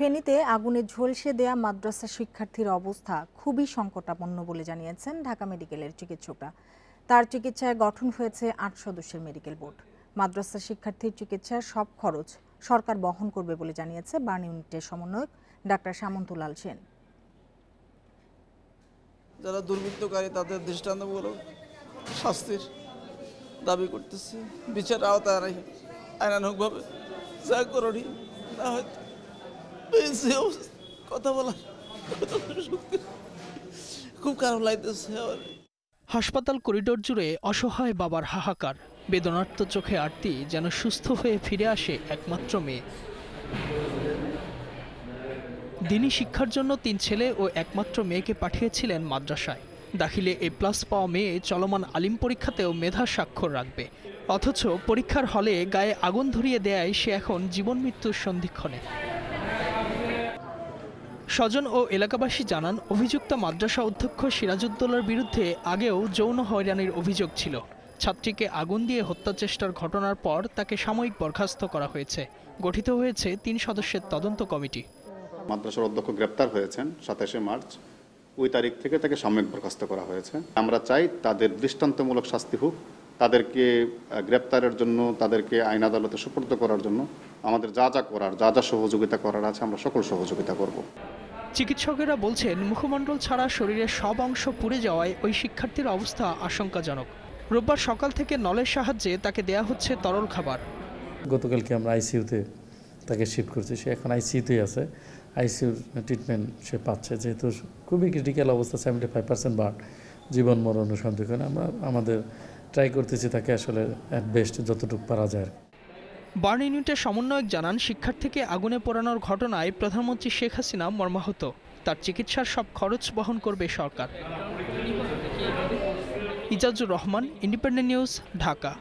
ফেনীতে আগুনে ঝলসে দেয়া মাদ্রাসা শিক্ষার্থীর অবস্থা খুবই সংকটাপন্ন বলে জানিয়েছেন ঢাকা মেডিকেলের চিকিৎসকরা। তার চিকিৎসায় গঠন হয়েছে আট সদস্যের মেডিকেল বোর্ড। মাদ্রাসা শিক্ষার্থীর চিকিৎসার সব খরচ সরকার বহন করবে বলে জানিয়েছে বার্ন ইউনিটের সমন্বয়ক ডাক্তার সামন্তলাল সেন। যারা দুর্বৃত্তকারী, তাদের দৃষ্টান্তমূলক শাস্তির দাবি করতেছে। বিচার আওতায় আইনানুকভাবে যা করণী না হয়তো কথা বলার খুব খারাপ লাগতেছে হাসপাতাল করিডোর জুড়ে অসহায় বাবার হাহাকার। বেদনার্ত চোখে আরতি যেন সুস্থ হয়ে ফিরে আসে একমাত্র মেয়ে। দিনী শিক্ষার জন্য তিন ছেলে ও একমাত্র মেয়েকে পাঠিয়েছিলেন মাদ্রাসায়। দাখিলে এ প্লাস পাওয়া মেয়ে চলমান আলিম পরীক্ষাতেও মেধা স্বাক্ষর রাখবে। অথচ পরীক্ষার হলে গায়ে আগুন ধরিয়ে দেয় সে এখন জীবন মৃত্যুর সন্ধিক্ষণে। স্বজন ও এলাকাবাসী জানান, অভিযুক্ত মাদ্রাসা অধ্যক্ষ সিরাজউদ্দৌলার বিরুদ্ধে আগেও যৌন হয়রানির অভিযোগ ছিল। ছাত্রীকে আগুন দিয়ে হত্যা চেষ্টার ঘটনার পর তাকে সাময়িক বরখাস্ত করা হয়েছে। গঠিত হয়েছে তিন সদস্যের তদন্ত কমিটি। মাদ্রাসার অধ্যক্ষ গ্রেপ্তার হয়েছেন সাতাশে মার্চ। ওই তারিখ থেকে তাকে সাময়িক বরখাস্ত করা হয়েছে। আমরা চাই তাদের দৃষ্টান্তমূলক শাস্তি হোক। তাদেরকে গ্রেপ্তারের জন্য তাদেরকে আইন আদালতে সুপর্দ করার জন্য আমাদের যা যা করার যা যা সহযোগিতা করার আছে আমরা সকল সহযোগিতা করব। চিকিৎসকেরা বলছেন মুখমণ্ডল ছাড়া শরীরের সব অংশ পুড়ে যাওয়ায় ওই শিক্ষার্থীর অবস্থা আশঙ্কাজনক। রোববার সকাল থেকে নলের সাহায্যে তাকে দেয়া হচ্ছে তরল খাবার। গতকালকে আমরা আইসিইউতে তাকে শিফট করছি সে এখন আইসিইউতেই আছে। আইসিইউর ট্রিটমেন্ট সে পাচ্ছে যেহেতু খুবই ক্রিটিক্যাল অবস্থা সেভেন্টি ফাইভ পার্সেন্ট বার্ন জীবন মরণ সন্দেহ। আমরা আমাদের ট্রাই করতেছি তাকে আসলে বেস্ট যতটুকু পারা যায় বার্ন ইউনিটের সমন্বয়ক জানান, শিক্ষার্থীকে আগুনে পোড়ানোর ঘটনায় প্রধানমন্ত্রী শেখ হাসিনা মর্মাহত। তার চিকিৎসার সব খরচ বহন করবে সরকার। Ezazur Rahman, independent news, Dhaka.